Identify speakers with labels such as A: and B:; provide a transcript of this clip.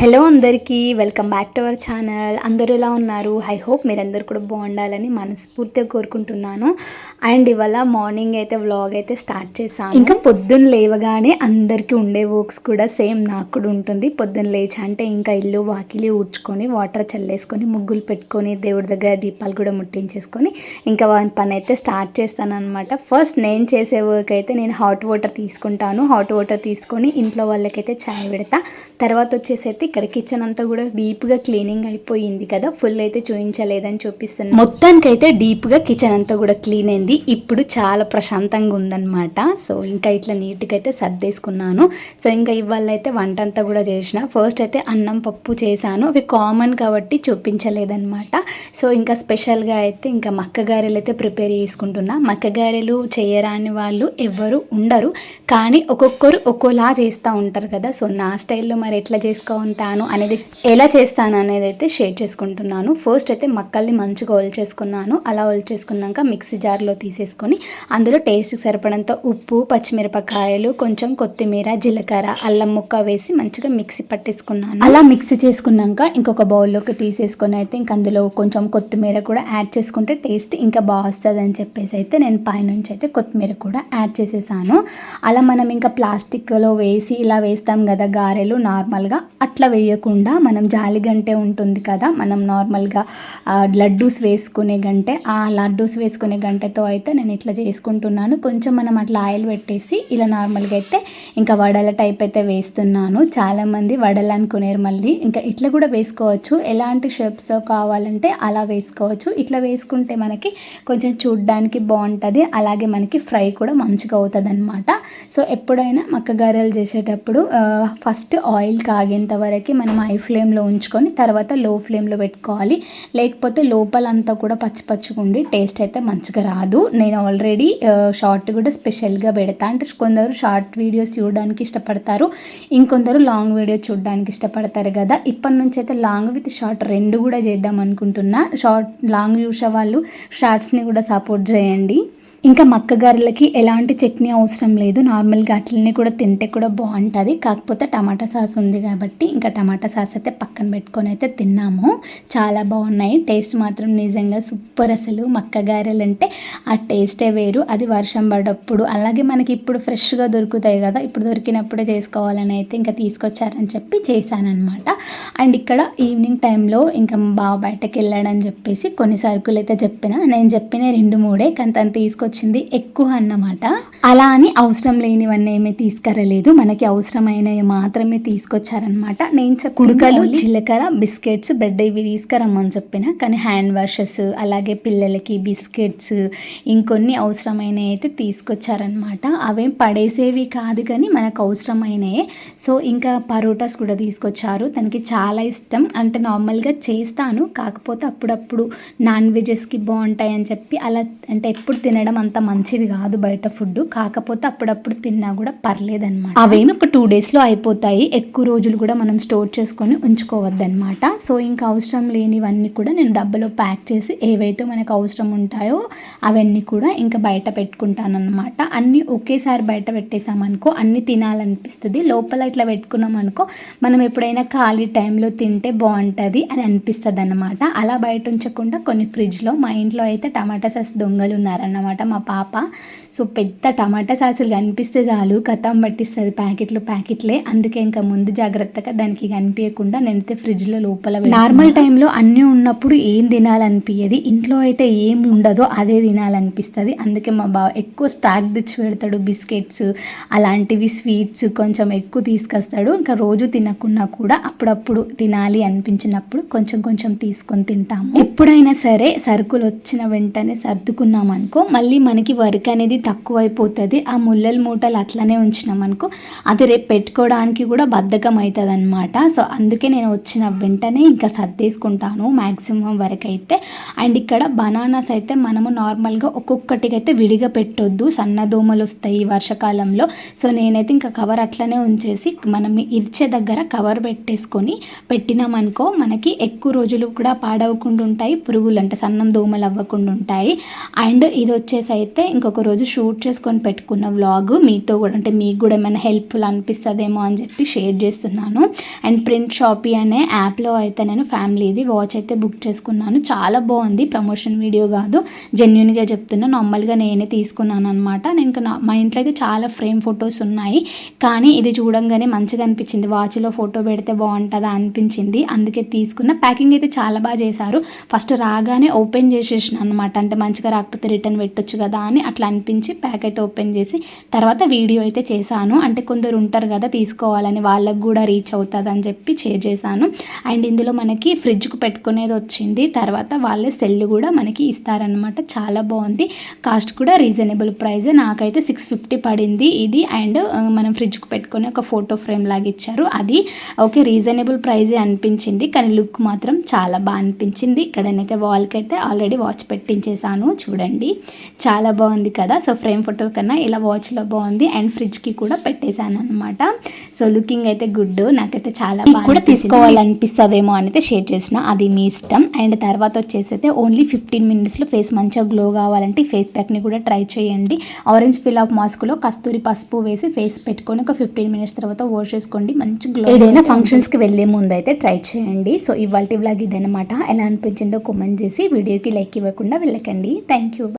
A: Hello అందరికీ welcome back to our channel. అందరూ ఎలా ఉన్నారు? ఐ హోప్ మీరందరూ కూడా బాగుండాలని మనస్ఫూర్తిగా కోరుకుంటున్నాను. అండ్ ఇవాళ మార్నింగ్ అయితే వ్లాగ్ అయితే స్టార్ట్ చేశాను. ఇంకా పొద్దున్న లేవగానే అందరికీ ఉండే వర్క్స్ కూడా సేమ్ నాకు కూడా ఉంటుంది. పొద్దున్న లేచి అంటే ఇంకా ఇల్లు వాకిలి ఊడ్చుకొని వాటర్ చల్లేసుకొని ముగ్గులు పెట్టుకొని దేవుడి దగ్గర దీపాలు కూడా ముట్టించేసుకొని ఇంకా పని అయితే స్టార్ట్ చేస్తాను అనమాట ఫస్ట్ నేను చేసే వర్క్ అయితే నేను హాట్ వాటర్ తీసుకుంటాను. హాట్ వాటర్ తీసుకొని ఇంట్లో వాళ్ళకైతే చాయ్ పెడతా. తర్వాత వచ్చేసి అయితే ఇక్కడ కిచెన్ అంతా కూడా డీప్గా క్లీనింగ్ అయిపోయింది కదా ఫుల్ అయితే చూపించలేదని చూపిస్తున్నాను మొత్తానికి అయితే డీప్గా కిచెన్ అంతా కూడా క్లీన్ అయింది. ఇప్పుడు చాలా ప్రశాంతంగా ఉందన్నమాట. సో ఇంకా ఇట్లా నీట్గా అయితే సర్దేసుకున్నాను. సో ఇంకా ఇవాళ అయితే వంట అంతా కూడా చేసిన. ఫస్ట్ అయితే అన్నం పప్పు చేశాను. అవి కామన్ కాబట్టి చూపించలేదన్నమాట. సో ఇంకా స్పెషల్గా అయితే ఇంకా మక్క గారెలు అయితే ప్రిపేర్ చేసుకుంటున్నా. మక్క గారెలు చేయరాని వాళ్ళు ఎవ్వరు ఉండరు. కానీ ఒక్కొక్కరు ఒక్కోలా చేస్తూ ఉంటారు కదా. సో నా స్టైల్లో మరి ఎట్లా తింటాను అనేది ఎలా చేస్తాను అనేది అయితే షేర్ చేసుకుంటున్నాను. ఫస్ట్ అయితే మక్కల్ని మంచిగా చేసుకున్నాను. అలా చేసుకున్నాక మిక్సీ జార్లో తీసేసుకొని అందులో టేస్ట్కి సరిపడంత ఉప్పు పచ్చిమిరపకాయలు కొంచెం కొత్తిమీర జీలకర్ర అల్లం ముక్క వేసి మంచిగా మిక్సీ పట్టేసుకున్నాను. అలా మిక్సీ చేసుకున్నాక ఇంకొక బౌల్లోకి తీసేసుకొని అయితే ఇంక అందులో కొంచెం కొత్తిమీర కూడా యాడ్ చేసుకుంటే టేస్ట్ ఇంకా బాగుస్తుంది అని చెప్పేసి అయితే నేను పైనుంచి అయితే కొత్తిమీర కూడా యాడ్ చేసేసాను. అలా మనం ఇంకా ప్లాస్టిక్లో వేసి ఇలా వేస్తాం కదా గారెలు నార్మల్గా అట్లా వేయకుండా మనం జాలి గంటే ఉంటుంది కదా మనం నార్మల్గా లడ్డూస్ వేసుకునే గంటే ఆ లడ్డూస్ వేసుకునే గంటతో అయితే నేను ఇట్లా చేసుకుంటున్నాను. కొంచెం మనం అట్లా ఆయిల్ పెట్టేసి ఇలా నార్మల్గా అయితే ఇంకా వడల టైప్ అయితే వేస్తున్నాను. చాలామంది వడలు అనుకునేరు మళ్ళీ. ఇంకా ఇట్లా కూడా వేసుకోవచ్చు. ఎలాంటి షేప్స్ కావాలంటే అలా వేసుకోవచ్చు. ఇట్లా వేసుకుంటే మనకి కొంచెం చూడ్డానికి బాగుంటుంది. అలాగే మనకి ఫ్రై కూడా మంచిగా అవుతుంది అనమాట సో ఎప్పుడైనా మక్క గారెలు చేసేటప్పుడు ఫస్ట్ ఆయిల్ కాగేంత వరకు మనం హై ఫ్లేమ్లో ఉంచుకొని తర్వాత లో ఫ్లేమ్లో పెట్టుకోవాలి. లేకపోతే లోపలంతా కూడా పచ్చి పచ్చిగా ఉండి టేస్ట్ అయితే మంచిగా రాదు. నేను ఆల్రెడీ షార్ట్ కూడా స్పెషల్గా పెడతా. అంటే కొందరు షార్ట్ వీడియోస్ చూడడానికి ఇష్టపడతారు. ఇంకొందరు లాంగ్ వీడియో చూడడానికి ఇష్టపడతారు కదా. ఇప్పటి నుంచి అయితే లాంగ్ విత్ షార్ట్ రెండు కూడా చేద్దాం అనుకుంటున్నా. షార్ట్ లాంగ్ చూసే వాళ్ళు షార్ట్స్ని కూడా సపోర్ట్ చేయండి. ఇంకా మక్క గారెలకి ఎలాంటి చట్నీ అవసరం లేదు. నార్మల్గా అట్లనే కూడా తింటే కూడా బాగుంటుంది. కాకపోతే టమాటా సాస్ ఉంది కాబట్టి ఇంకా టమాటా సాస్ అయితే పక్కన పెట్టుకొని అయితే తిన్నాము. చాలా బాగున్నాయి. టేస్ట్ మాత్రం నిజంగా సూపర్ అసలు. మక్క గారెలు అంటే ఆ టేస్టే వేరు. అది వర్షం పడప్పుడు. అలాగే మనకి ఇప్పుడు ఫ్రెష్గా దొరుకుతాయి కదా. ఇప్పుడు దొరికినప్పుడే చేసుకోవాలని అయితే ఇంకా తీసుకొచ్చారని చెప్పి చేశానమాట అండ్ ఇక్కడ ఈవినింగ్ టైంలో ఇంకా బావ బయటకు వెళ్ళాడని చెప్పేసి కొన్ని సరుకులు అయితే చెప్పిన. నేను చెప్పిన రెండు మూడే. కానీ తను తీసుకొచ్చి వచ్చింది ఎక్కువ అన్నమాట. అలా అని అవసరం లేనివన్నీ ఏమీ తీసుకురలేదు. మనకి అవసరమైనవి మాత్రమే తీసుకొచ్చారనమాట నేను కుడుకలు జీలకర్ర బిస్కెట్స్ బ్రెడ్ ఇవి తీసుకురమ్మని చెప్పిన కానీ హ్యాండ్ వాషెస్ అలాగే పిల్లలకి బిస్కెట్స్ ఇంకొన్ని అవసరమైనవి అయితే తీసుకొచ్చారనమాట అవేం పడేసేవి కాదు కానీ మనకు అవసరమైనవి సో ఇంకా పరోటాస్ కూడా తీసుకొచ్చారు. తనకి చాలా ఇష్టం. అంటే నార్మల్గా చేస్తాను. కాకపోతే అప్పుడప్పుడు నాన్ వెజెస్కి బాగుంటాయి అని చెప్పి అలా అంటే ఎప్పుడు తినడం అంత మంచిది కాదు బయట ఫుడ్ కాకపోతే అప్పుడప్పుడు తిన్నా కూడా పర్లేదన్నమాట. అవేమి ఒక టూ డేస్లో అయిపోతాయి. ఎక్కువ రోజులు కూడా మనం స్టోర్ చేసుకొని ఉంచుకోవద్దనమాట సో ఇంకా అవసరం లేనివన్నీ కూడా నేను డబ్బాలో ప్యాక్ చేసి ఏవైతే మనకు అవసరం ఉంటాయో అవన్నీ కూడా ఇంకా బయట పెట్టుకుంటానమాట అన్నీ ఒకేసారి బయట పెట్టేసామనుకో అన్నీ తినాలనిపిస్తుంది. లోపల ఇట్లా పెట్టుకున్నాం అనుకో మనం ఎప్పుడైనా ఖాళీ టైంలో తింటే బాగుంటుంది అని అనిపిస్తుంది అనమాట అలా బయట ఉంచకుండా కొన్ని ఫ్రిడ్జ్లో మా ఇంట్లో అయితే టమాటా సాస్ దొంగలు ఉన్నారన్నమాట. మా పాప. సో పెద్ద టమాటా సాసులు కనిపిస్తే చాలు కథం పట్టిస్తుంది ప్యాకెట్లు ప్యాకెట్లే. అందుకే ఇంకా ముందు జాగ్రత్తగా దానికి కనిపించకుండా నేనైతే ఫ్రిడ్జ్లో లోపల నార్మల్ టైంలో అన్నీ ఉన్నప్పుడు ఏం తినాలనిపించదు ఇంట్లో అయితే ఏం ఉండదో అదే తినాలనిపిస్తుంది. అందుకే మా బావ ఎక్కువ స్టాక్ తెచ్చి పెడతాడు బిస్కెట్స్ అలాంటివి స్వీట్స్ కొంచెం ఎక్కువ తీసుకొస్తాడు. ఇంకా రోజు తినకున్నా కూడా అప్పుడప్పుడు తినాలి అనిపించినప్పుడు కొంచెం కొంచెం తీసుకొని తింటాము. ఎప్పుడైనా సరే సరుకులు వచ్చిన వెంటనే సర్దుకున్నాం అనుకో మళ్ళీ మనకి వర్క్ అనేది తక్కువైపోతుంది. ఆ ముళ్ళల మూటలు అట్లనే ఉంచినాం అనుకో అది రేపు పెట్టుకోవడానికి కూడా బద్ధకం అవుతుంది అనమాట సో అందుకే నేను వచ్చిన వెంటనే ఇంకా సర్దేసుకుంటాను మ్యాక్సిమం వరకు అయితే అండ్ ఇక్కడ బనానాస్ అయితే మనము నార్మల్గా ఒక్కొక్కటికి అయితే విడిగా పెట్టొద్దు. సన్న దోమలు వస్తాయి వర్షాకాలంలో. సో నేనైతే ఇంకా కవర్ అట్లనే ఉంచేసి మనం ఇర్చే దగ్గర కవర్ పెట్టేసుకొని పెట్టినామనుకో మనకి ఎక్కువ రోజులు కూడా పాడవకుండా ఉంటాయి. పురుగులు అంటే సన్నం దోమలు అవ్వకుండా ఉంటాయి. అండ్ ఇది వచ్చేసి చేసి అయితే ఇంకొక రోజు షూట్ చేసుకొని పెట్టుకున్న వ్లాగ్ మీతో కూడా అంటే మీకు కూడా ఏమైనా హెల్ప్ఫుల్ అనిపిస్తుందేమో అని చెప్పి షేర్ చేస్తున్నాను. అండ్ ప్రింట్ షాపీ అనే యాప్లో అయితే నేను ఫ్యామిలీది వాచ్ అయితే బుక్ చేసుకున్నాను. చాలా బాగుంది ప్రమోషన్ వీడియో కాదు. జెన్యున్గా చెప్తున్నా నార్మల్గా నేనే తీసుకున్నాను అనమాట నేను ఇంకా నా- మా ఇంట్లో అయితే చాలా ఫ్రేమ్ ఫొటోస్ ఉన్నాయి. కానీ ఇది చూడంగానే మంచిగా అనిపించింది. వాచ్లో ఫోటో పెడితే బాగుంటుందా అనిపించింది. అందుకే తీసుకున్న. ప్యాకింగ్ అయితే చాలా బాగా చేశారు. ఫస్ట్ రాగానే ఓపెన్ చేసేసిన అనమాట అంటే మంచిగా రాకపోతే రిటర్న్ పెట్టొచ్చు కదా అని అట్లా అనిపించి ప్యాక్ అయితే ఓపెన్ చేసి తర్వాత వీడియో అయితే చేశాను. అంటే కొందరు ఉంటారు కదా తీసుకోవాలని వాళ్ళకు కూడా రీచ్ అవుతుంది అని చెప్పి షేర్ చేశాను. అండ్ ఇందులో మనకి ఫ్రిడ్జ్కు పెట్టుకునేది వచ్చింది. తర్వాత వాళ్ళే సెల్ కూడా మనకి ఇస్తారనమాట చాలా బాగుంది. కాస్ట్ కూడా రీజనబుల్ ప్రైజ్ నాకైతే సిక్స్ ఫిఫ్టీ పడింది ఇది. అండ్ మనం ఫ్రిడ్జ్కి పెట్టుకునే ఒక ఫోటో ఫ్రేమ్ లాగా ఇచ్చారు. అది ఓకే రీజనబుల్ ప్రైజే అనిపించింది. కానీ లుక్ మాత్రం చాలా బాగా అనిపించింది. ఇక్కడనైతే వాల్కి అయితే ఆల్రెడీ వాచ్ పెట్టించేసాను చూడండి. చాలా బాగుంది కదా. సో ఫ్రేమ్ ఫోటో కన్నా ఇలా వాచ్లో బాగుంది. అండ్ ఫ్రిడ్జ్కి కూడా పెట్టేశాను అనమాట సో లుకింగ్ అయితే గుడ్ నాకైతే చాలా బాగా కూడా తీసుకోవాలనిపిస్తుందేమో అని అయితే షేర్ చేసిన. అది మీ ఇష్టం. అండ్ తర్వాత వచ్చేసి అయితే ఓన్లీ ఫిఫ్టీన్ మినిట్స్లో ఫేస్ మంచిగా గ్లో కావాలంటే ఫేస్ ప్యాక్ని కూడా ట్రై చేయండి. ఆరెంజ్ ఫిల్ ఆఫ్ మాస్క్లో కస్తూరి పసుపు వేసి ఫేస్ పెట్టుకొని ఒక ఫిఫ్టీన్ మినిట్స్ తర్వాత వాష్ చేసుకోండి. మంచి గ్లో ఏదైనా ఫంక్షన్స్కి వెళ్ళే ముందు అయితే ట్రై చేయండి. సో ఇవాళ బ్లాగ్ ఇదనమాట ఎలా అనిపించిందో కామెంట్ చేసి వీడియోకి లైక్ ఇవ్వకుండా వెళ్ళకండి. Thank you